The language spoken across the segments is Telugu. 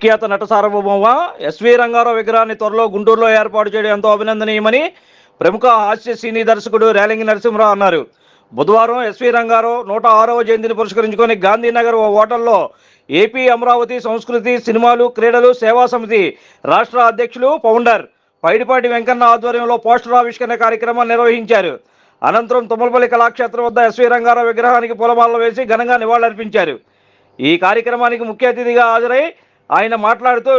విఖ్యాత నట సార్వభౌమ ఎస్వి రంగారావు విగ్రహాన్ని త్వరలో గుంటూరులో ఏర్పాటు చేయడం ఎంతో అభినందనీయమని ప్రముఖ హాస్య సినీ దర్శకుడు రేలంగి నరసింహరావు అన్నారు. బుధవారం ఎస్వి రంగారావు నూట ఆరవ జయంతిని పురస్కరించుకొని గాంధీనగర్ ఓ హోటల్లో ఏపీ అమరావతి సంస్కృతి సినిమాలు క్రీడలు సేవా సమితి రాష్ట్ర అధ్యక్షులు ఫౌండర్ పైడిపాటి వెంకన్న ఆధ్వర్యంలో పోస్టర్ ఆవిష్కరణ కార్యక్రమం నిర్వహించారు. అనంతరం తుమ్మలపల్లి కళాక్షేత్రం వద్ద ఎస్వి రంగారావు విగ్రహానికి పూలమాలలు వేసి ఘనంగా నివాళులర్పించారు. ఈ కార్యక్రమానికి ముఖ్య అతిథిగా హాజరై ఆయన మాట్లాడుతూ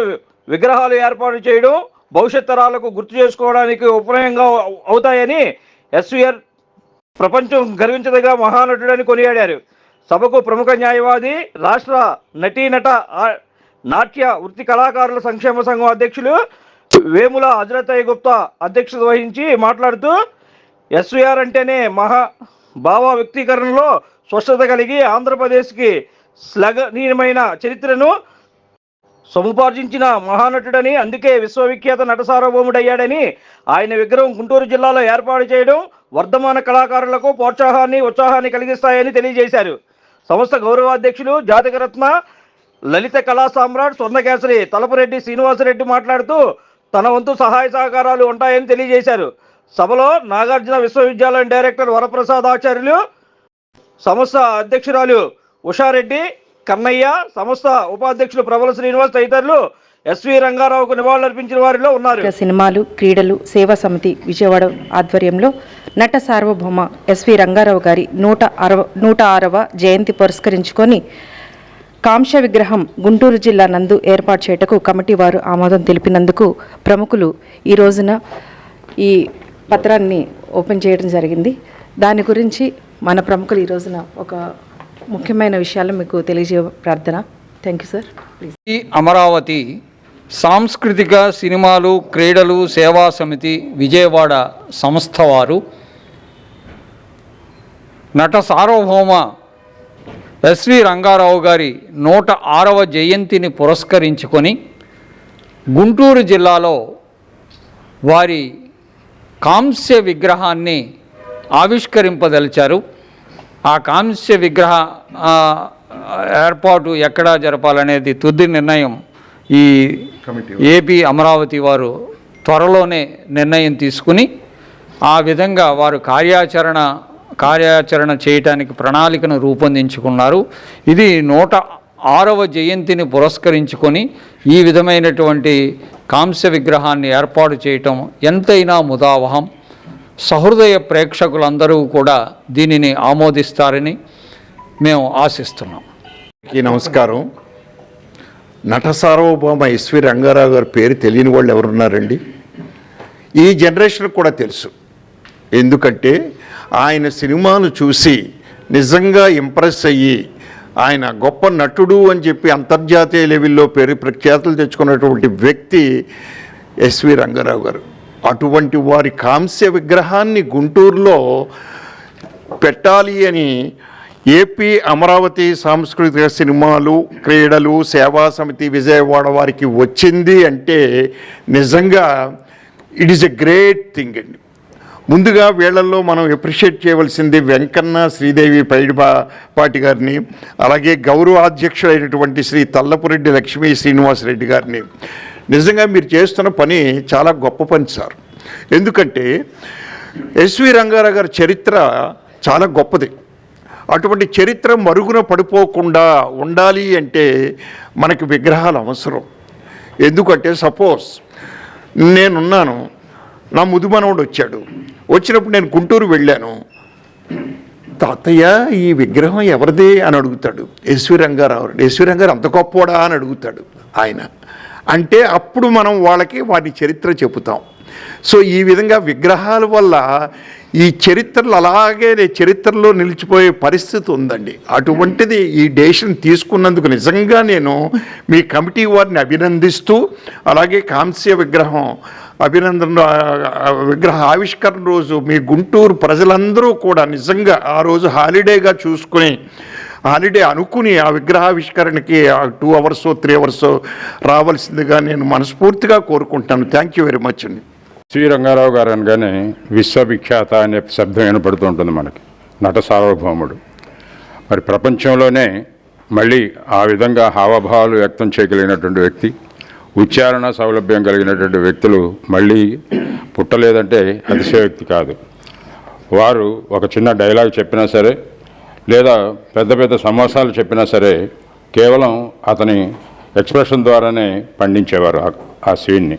విగ్రహాలు ఏర్పాటు చేయడం భవిష్యత్ తరాలకు గుర్తు చేసుకోవడానికి ఉపనయంగా అవుతాయని ఎస్వీఆర్ ప్రపంచం గర్వించదగా మహానటుడని కొనియాడారు. సభకు ప్రముఖ న్యాయవాది రాష్ట్ర నటీనట నాట్య వృత్తి కళాకారుల సంక్షేమ సంఘం అధ్యక్షులు వేముల హజరతయ్య గుప్తా అధ్యక్షత వహించి మాట్లాడుతూ ఎస్వీఆర్ అంటేనే మహా భావ వ్యక్తీకరణలో స్పష్టత కలిగి ఆంధ్రప్రదేశ్కి శ్లఘనీయమైన చరిత్రను సముపార్జించిన మహానటుడని అందుకే విశ్వవిఖ్యాత నట సార్వభౌముడయ్యాడని ఆయన విగ్రహం గుంటూరు జిల్లాలో ఏర్పాటు చేయడం వర్ధమాన కళాకారులకు ప్రోత్సాహాన్ని ఉత్సాహాన్ని కలిగిస్తాయని తెలియజేశారు. సంస్థ గౌరవాధ్యక్షులు జాతకరత్న లలిత కళా సామ్రాట్ స్వర్ణకేసరి తలపరెడ్డి శ్రీనివాసరెడ్డి మాట్లాడుతూ తన వంతు సహాయ సహకారాలు ఉంటాయని తెలియజేశారు. సభలో నాగార్జున విశ్వవిద్యాలయం డైరెక్టర్ వరప్రసాద్ ఆచార్యులు సంస్థ అధ్యక్షురాలు ఉషారెడ్డి కన్నయ్య సంస్థ ఉపాధ్యక్షులు ప్రబల శ్రీనివాస్ తదితరులు ఎస్వి రంగారావుకు నివాళులర్పించిన వారిలో ఉన్నారు. సినిమాలు క్రీడలు సేవా సమితి విజయవాడ ఆధ్వర్యంలో నట సార్వభౌమ ఎస్వి రంగారావు గారి నూట అరవ నూట ఆరవ జయంతి పురస్కరించుకొని కాంక్ష విగ్రహం గుంటూరు జిల్లా నందు ఏర్పాటు చేయటకు కమిటీ వారు ఆమోదం తెలిపినందుకు ప్రముఖులు ఈ రోజున ఈ పత్రాన్ని ఓపెన్ చేయడం జరిగింది. దాని గురించి మన ప్రముఖులు ఈ రోజున ఒక ముఖ్యమైన విషయాలు మీకు తెలియజేయ ప్రార్థన. థ్యాంక్ యూ సార్ ఈ అమరావతి సాంస్కృతిక సినిమాలు క్రీడలు సేవా సమితి విజయవాడ సంస్థ వారు నట సార్వభౌమ ఎస్వి రంగారావు గారి నూట ఆరవ జయంతిని పురస్కరించుకొని గుంటూరు జిల్లాలో వారి కాంస్య విగ్రహాన్ని ఆవిష్కరింపదలిచారు. ఆ కాంస్య విగ్రహ ఏర్పాటు ఎక్కడ జరపాలనేది తుది నిర్ణయం ఈ ఏపీ అమరావతి వారు త్వరలోనే నిర్ణయం తీసుకుని ఆ విధంగా వారు కార్యాచరణ కార్యాచరణ చేయటానికి ప్రణాళికను రూపొందించుకున్నారు. ఇది నూట ఆరవ జయంతిని పురస్కరించుకొని ఈ విధమైనటువంటి కాంస్య విగ్రహాన్ని ఏర్పాటు చేయటం ఎంతైనా ముదావహం. సహృదయ ప్రేక్షకులందరూ కూడా దీనిని ఆమోదిస్తారని మేము ఆశిస్తున్నాం. నమస్కారం. నట సార్వభౌమ ఎస్వి రంగారావు గారి పేరు తెలియని వాళ్ళు ఎవరున్నారండి? ఈ జనరేషన్ కూడా తెలుసు. ఎందుకంటే ఆయన సినిమాలు చూసి నిజంగా ఇంప్రెస్ అయ్యి ఆయన గొప్ప నటుడు అని చెప్పి అంతర్జాతీయ లెవెల్లో పేరు ప్రఖ్యాతులు తెచ్చుకున్నటువంటి వ్యక్తి ఎస్వి రంగారావు గారు. అటువంటి వారి కాంస్య విగ్రహాన్ని గుంటూరులో పెట్టాలి అని ఏపీ అమరావతి సాంస్కృతిక సినిమాలు క్రీడలు సేవా సమితి విజయవాడ వారికి వచ్చింది అంటే నిజంగా it is a great thing అండి. ముందుగా వీళ్ళల్లో మనం ఎప్రిషియేట్ చేయవలసింది వెంకన్న శ్రీదేవి పైడిపా పాటి గారిని అలాగే గౌరవ అధ్యక్షుడైనటువంటి శ్రీ తల్లపురెడ్డి లక్ష్మీ శ్రీనివాసరెడ్డి గారిని. నిజంగా మీరు చేస్తున్న పని చాలా గొప్ప పని సార్. ఎందుకంటే ఎస్వి రంగారావు గారి చరిత్ర చాలా గొప్పది. అటువంటి చరిత్ర మరుగున పడిపోకుండా ఉండాలి అంటే మనకి విగ్రహాలు అవసరం. ఎందుకంటే సపోజ్ నేనున్నాను నా ముదుమనవుడు వచ్చాడు. వచ్చినప్పుడు నేను గుంటూరు వెళ్ళాను. తాతయ్య ఈ విగ్రహం ఎవరిదే అని అడుగుతాడు. ఎస్వి రంగారావు ఎస్వి రంగారావు అంత గొప్పవాడా అని అడుగుతాడు ఆయన. అంటే అప్పుడు మనం వాళ్ళకి వాటి చరిత్ర చెబుతాం. సో ఈ విధంగా విగ్రహాల వల్ల ఈ చరిత్రలు అలాగే చరిత్రలో నిలిచిపోయే పరిస్థితి ఉందండి. అటువంటిది ఈ డేషన్ తీసుకున్నందుకు నిజంగా నేను మీ కమిటీ వారిని అభినందిస్తూ అలాగే కాంస్య విగ్రహం అభినందన విగ్రహ ఆవిష్కరణ రోజు మీ గుంటూరు ప్రజలందరూ కూడా నిజంగా ఆ రోజు హాలిడేగా చూసుకుని హాలిడే అనుకుని ఆ విగ్రహావిష్కరణకి టూ అవర్స్ త్రీ అవర్స్ రావాల్సిందిగా నేను మనస్ఫూర్తిగా కోరుకుంటాను. థ్యాంక్ యూ వెరీ మచ్ అండి. శ్రీ రంగారావు గారు అనగానే విశ్వవిఖ్యాత అనే శబ్దం వినపడుతుంటుంది మనకి. నట సార్వభౌముడు. మరి ప్రపంచంలోనే మళ్ళీ ఆ విధంగా హావభావాలు వ్యక్తం చేయగలిగినటువంటి వ్యక్తి ఉచ్చారణ సౌలభ్యం కలిగినటువంటి వ్యక్తులు మళ్ళీ పుట్టలేదంటే అతిశయోక్తి కాదు. వారు ఒక చిన్న డైలాగ్ చెప్పినా సరే లేదా పెద్ద పెద్ద సమాసాలు చెప్పినా సరే కేవలం అతని ఎక్స్ప్రెషన్ ద్వారానే పండించేవారు ఆ- సీన్ని.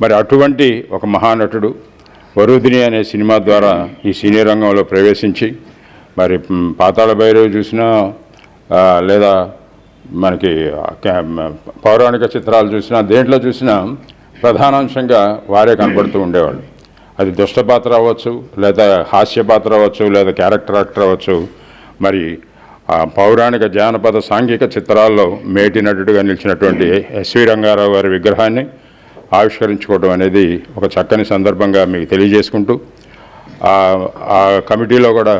మరి అటువంటి ఒక మహానటుడు వరుదిని అనే సినిమా ద్వారా ఈ సినీ రంగంలో ప్రవేశించి మరి పాతాళ భైరవి చూసినా లేదా మనకి పౌరాణిక చిత్రాలు చూసినా దేంట్లో చూసినా ప్రధానాంశంగా వారే కనబడుతూ ఉండేవాళ్ళు. అది దుష్ట పాత్ర అవ్వచ్చు లేదా హాస్య పాత్ర అవ్వచ్చు లేదా క్యారెక్టర్ యాక్టర్ అవ్వచ్చు మరి ఆ పౌరాణిక జానపద సాంఘిక చిత్రాల్లో మేటి నటుడుగా నిలిచినటువంటి ఎస్వి రంగారావు గారి విగ్రహాన్ని ఆవిష్కరించుకోవడం అనేది ఒక చక్కని సందర్భంగా మీకు తెలియజేసుకుంటూ ఆ- కమిటీలో కూడా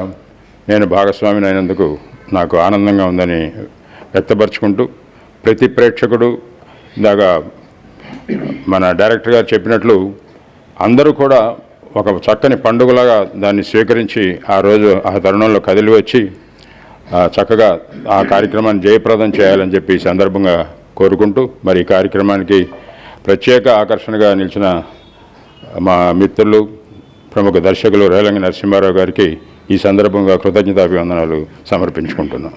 నేను భాగస్వామిని అయినందుకు నాకు ఆనందంగా ఉందని వ్యక్తపరుచుకుంటూ ప్రతి ప్రేక్షకుడు ఇందాక మన డైరెక్టర్ గారు చెప్పినట్లు అందరూ కూడా ఒక చక్కని పండుగలాగా దాన్ని స్వీకరించి ఆ రోజు ఆ తరుణంలో కదిలి వచ్చి చక్కగా ఆ కార్యక్రమాన్ని జయప్రదం చేయాలని చెప్పి ఈ సందర్భంగా కోరుకుంటూ మరి ఈ కార్యక్రమానికి ప్రత్యేక ఆకర్షణగా నిలిచిన మా మిత్రులు ప్రముఖ దర్శకులు రేలంగి నరసింహారావు గారికి ఈ సందర్భంగా కృతజ్ఞతాభివందనాలు సమర్పించుకుంటున్నాం.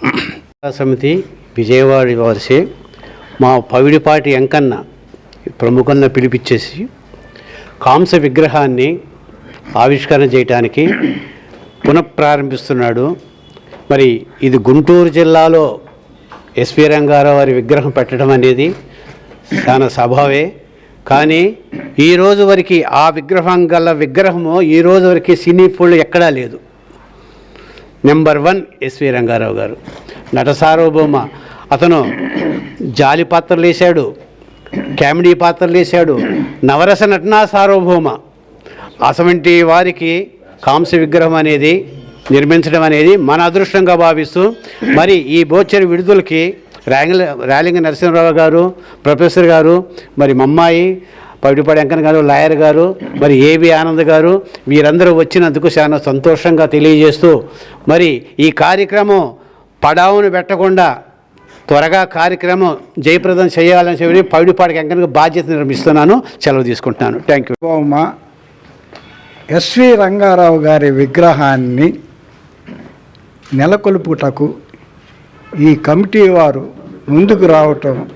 సమితి విజయవాడ వారిసే మా పవిడిపాటి వెంకన్న ప్రముఖన్న పిలిపించేసి కాంస విగ్రహాన్ని ఆవిష్కరణ చేయటానికి పునఃప్రారంభిస్తున్నాడు మరి ఇది గుంటూరు జిల్లాలో ఎస్వి రంగారావు వారి విగ్రహం పెట్టడం అనేది చాలా స్వభావే. కానీ ఈ రోజు వరకు ఆ విగ్రహం గల విగ్రహము ఈ రోజు వరకు సినీ ఫోల్డ్ ఎక్కడా లేదు. నెంబర్ వన్ ఎస్వి రంగారావు గారు. నట సార్వభౌమ. అతను జాలి పాత్రలు వేశాడు కామెడీ పాత్రలు వేశాడు నవరస నటనా సార్వభౌమ. అసమంటి వారికి కాంస్య విగ్రహం అనేది నిర్మించడం అనేది మన అదృష్టంగా భావిస్తూ మరి ఈ బోచర్ విడుదలకి ర్యాంగిల ర్యాలింగ నరసింహరావు గారు ప్రొఫెసర్ గారు మరి మమ్మాయి పవిడిపాడి వెంకన్న గారు లాయర్ గారు మరి ఏవి ఆనంద్ గారు వీరందరూ వచ్చినందుకు చాలా సంతోషంగా తెలియజేస్తూ మరి ఈ కార్యక్రమం పడావును పెట్టకుండా త్వరగా కార్యక్రమం జయప్రదం చేయాలని చెప్పి పవిడిపాడి వెంకన్నకు బాధ్యత నిర్మిస్తున్నాను సెలవు తీసుకుంటున్నాను. థ్యాంక్ యూ ఎస్వి రంగారావు గారి విగ్రహాన్ని నెలకొల్పుటకు ఈ కమిటీ వారు ముందుకు రావటం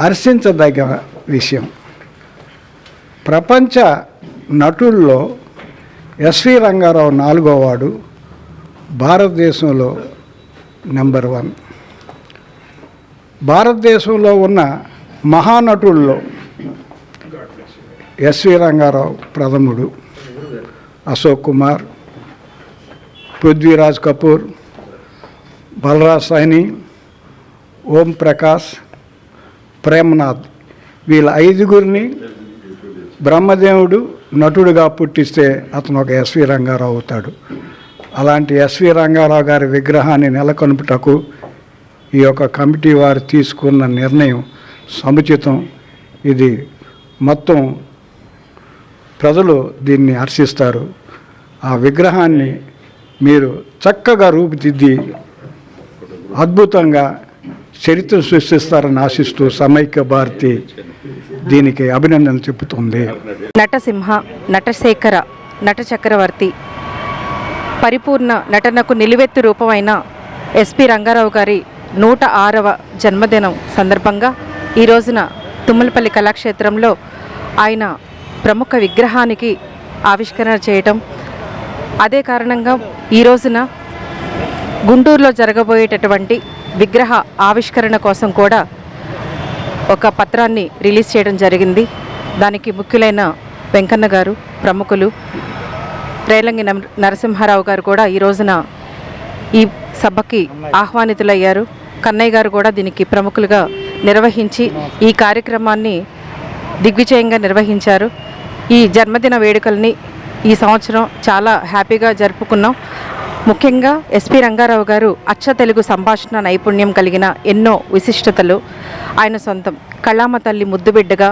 హర్షించదగ్గ విషయం. ప్రపంచ నటుల్లో ఎస్వి రంగారావు నాలుగో వాడు భారతదేశంలో నెంబర్ వన్. భారతదేశంలో ఉన్న మహానటుల్లో ఎస్వి రంగారావు ప్రథముడు అశోక్ కుమార్ పృథ్వీరాజ్ కపూర్ బలరాజ్ సైని ఓం ప్రకాష్ ప్రేమనాథ్. వీళ్ళ ఐదుగురిని బ్రహ్మదేవుడు నటుడుగా పుట్టిస్తే అతను ఒక ఎస్వి రంగారావు అవుతాడు. అలాంటి ఎస్వి రంగారావు గారి విగ్రహాన్ని నెలకొల్పుటకు ఈ యొక్క కమిటీ వారు తీసుకున్న నిర్ణయం సముచితం. ఇది మొత్తం ప్రజలు దీన్ని హర్షిస్తారు. ఆ విగ్రహాన్ని మీరు చక్కగా రూపుదిద్ది అద్భుతంగా చరిత్ర సృష్టిస్తారని ఆశిస్తూ సమైక్య భారతి దీనికి అభినందనలు చెబుతుంది. నటసింహ నటశేఖర నట చక్రవర్తి పరిపూర్ణ నటనకు నిలువెత్తు రూపమైన ఎస్పి రంగారావు గారి నూట ఆరవ జన్మదినం సందర్భంగా ఈ రోజున తుమ్మలపల్లి కళాక్షేత్రంలో ఆయన ప్రముఖ విగ్రహానికి ఆవిష్కరణ చేయటం అదే కారణంగా ఈ రోజున గుంటూరులో జరగబోయేటటువంటి విగ్రహ ఆవిష్కరణ కోసం కూడా ఒక పత్రాన్ని రిలీజ్ చేయడం జరిగింది. దానికి ముఖ్యులైన వెంకన్న గారు ప్రముఖులు రేలంగి నరసింహారావు గారు కూడా ఈ రోజున ఈ సభకి ఆహ్వానితులయ్యారు. కన్నయ్య గారు కూడా దీనికి ప్రముఖులుగా నిర్వహించి ఈ కార్యక్రమాన్ని దిగ్విజయంగా నిర్వహించారు. ఈ జన్మదిన వేడుకల్ని ఈ సంవత్సరం చాలా హ్యాపీగా జరుపుకున్నాం. ముఖ్యంగా ఎస్పి రంగారావు గారు అచ్చ తెలుగు సంభాషణ నైపుణ్యం కలిగిన ఎన్నో విశిష్టతలు ఆయన సొంతం. కళామ తల్లి ముద్దుబిడ్డగా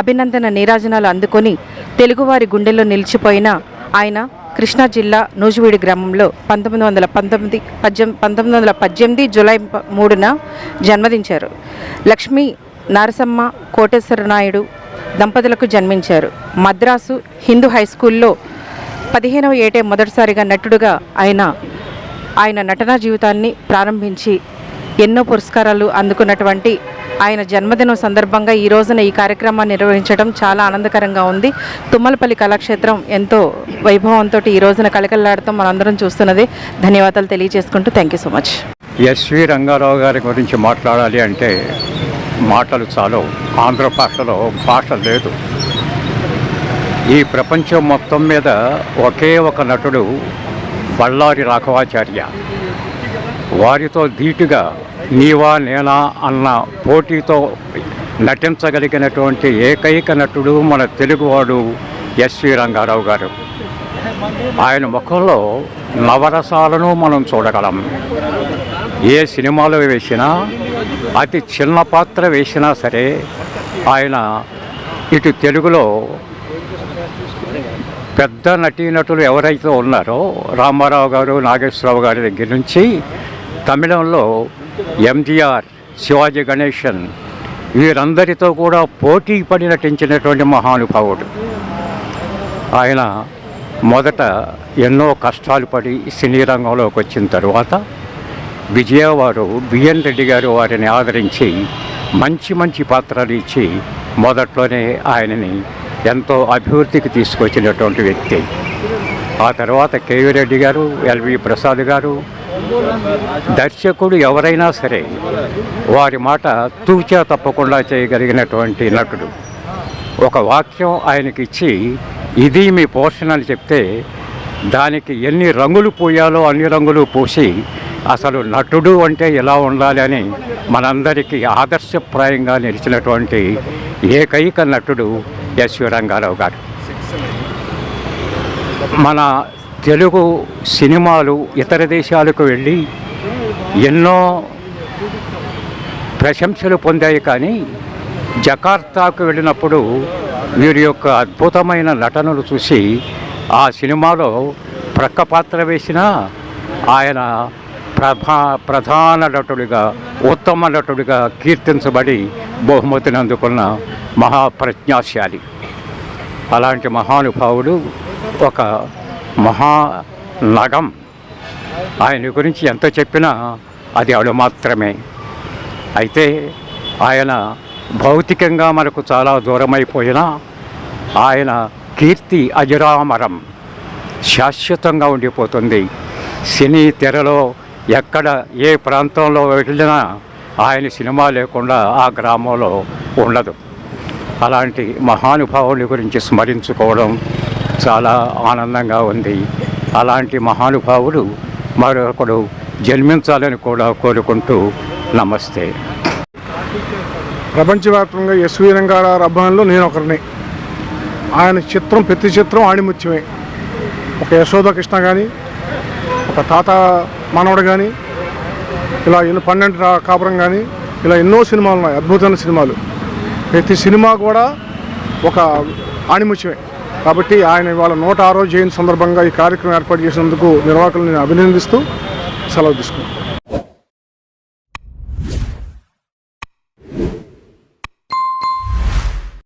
అభినందన నీరాజనాలు అందుకొని తెలుగువారి గుండెల్లో నిలిచిపోయిన ఆయన కృష్ణా జిల్లా నూజివీడి గ్రామంలో పంతొమ్మిది వందల పంతొమ్మిది పద్దెనిమిది పంతొమ్మిది వందల పద్దెనిమిది జూలై మూడున జన్మదించారు. లక్ష్మీ నరసమ్మ కోటేశ్వర నాయుడు దంపతులకు జన్మించారు. మద్రాసు హిందూ హై స్కూల్లో పదిహేనవ ఏటే మొదటిసారిగా నటుడుగా ఆయన ఆయన నటనా జీవితాన్ని ప్రారంభించి ఎన్నో పురస్కారాలు అందుకున్నటువంటి ఆయన జన్మదినం సందర్భంగా ఈ రోజున ఈ కార్యక్రమాన్ని నిర్వహించడం చాలా ఆనందకరంగా ఉంది. తుమ్మలపల్లి కళాక్షేత్రం ఎంతో వైభవంతో ఈ రోజున కలకల్లాడటం మనందరం చూస్తున్నది. ధన్యవాదాలు తెలియజేసుకుంటూ thank you so much. SV Rangarao గారి గురించి మాట్లాడాలి అంటే మాటలు చాలు. ఆంధ్ర భాషలో భాష లేదు. ఈ ప్రపంచం మొత్తం మీద ఒకే ఒక నటుడు బళ్ళారి రాఘవాచార్య. వారితో ధీటుగా నీవా నేనా అన్న పోటీతో నటించగలిగినటువంటి ఏకైక నటుడు మన తెలుగువాడు ఎస్వి రంగారావు గారు. ఆయన ముఖంలో నవరసాలను మనం చూడగలం. ఏ సినిమాలో వేసినా అతి చిన్న పాత్ర వేసినా సరే ఆయన ఇటు తెలుగులో పెద్ద నటీనటులు ఎవరైతే ఉన్నారో రామారావు గారు నాగేశ్వరరావు గారి దగ్గర నుంచి తమిళంలో ఎంజీఆర్ శివాజీ గణేశన్ వీరందరితో కూడా పోటీ పడి నటించినటువంటి మహానుభావుడు. ఆయన మొదట ఎన్నో కష్టాలు పడి సినీ రంగంలోకి వచ్చిన తరువాత విజయవారు బిఎన్ రెడ్డి గారు వారిని ఆదరించి మంచి మంచి పాత్రలు ఇచ్చి మొదట్లోనే ఆయనని ఎంతో అభివృద్ధికి తీసుకొచ్చినటువంటి వ్యక్తి. ఆ తర్వాత కేవీ రెడ్డి గారు ఎల్వి ప్రసాద్ గారు దర్శకుడు ఎవరైనా సరే వారి మాట తూచా తప్పకుండా చేయగలిగినటువంటి నటుడు. ఒక వాక్యం ఆయనకి ఇచ్చి ఇది మీ పోర్షన్ అని చెప్తే దానికి ఎన్ని రంగులు పోయాలో అన్ని రంగులు పూసి అసలు నటుడు అంటే ఎలా ఉండాలి అని మనందరికీ ఆదర్శప్రాయంగా నిలిచినటువంటి ఏకైక నటుడు ఎస్వి రంగారావు గారు మన తెలుగు సినిమాలు ఇతర దేశాలకు వెళ్ళి ఎన్నో ప్రశంసలు పొందాయి కానీ జకార్తాకు వెళ్ళినప్పుడు వీరి యొక్క అద్భుతమైన నటనలు చూసి ఆ సినిమాలో ప్రక్క పాత్ర వేసిన ఆయన ప్రభా ప్రధాన నటుడిగా ఉత్తమ నటుడిగా కీర్తించబడి బహుమతిని అందుకున్న మహాప్రజ్ఞాశాలి. అలాంటి మహానుభావుడు ఒక మహా నగం. ఆయన గురించి ఎంత చెప్పినా అది అడు మాత్రమే. అయితే ఆయన భౌతికంగా మనకు చాలా దూరమైపోయినా ఆయన కీర్తి అజరామరం శాశ్వతంగా ఉండిపోతుంది. సినీ తెరలో ఎక్కడ ఏ ప్రాంతంలో వెళ్ళినా ఆయన సినిమా లేకుండా ఆ గ్రామంలో ఉండదు. అలాంటి మహానుభావుని గురించి స్మరించుకోవడం చాలా ఆనందంగా ఉంది. అలాంటి మహానుభావుడు మరొకడు జన్మించాలని కూడా కోరుకుంటూ నమస్తే. ప్రపంచవ్యాప్తంగా ఎస్వి రంగారావు అభిమానులు నేను ఒకరిని. ఆయన చిత్రం ప్రతి చిత్రం ఆణిముత్యమే. ఒక యశోద కృష్ణ కానీ ఒక తాత మనవడు కానీ ఇలా ఎన్నో పన్నెండు రా- కాపురం కానీ ఇలా ఎన్నో సినిమాలు ఉన్నాయి అద్భుతమైన సినిమాలు. ప్రతి సినిమా కూడా ఒక ఆణిముత్యమే. కాబట్టి ఆయన ఇవాళ నూట ఆరో జయంతి సందర్భంగా ఈ కార్యక్రమం ఏర్పాటు చేసినందుకు నిర్వాహకులను నేను అభినందిస్తూ సెలవు తీసుకున్నాను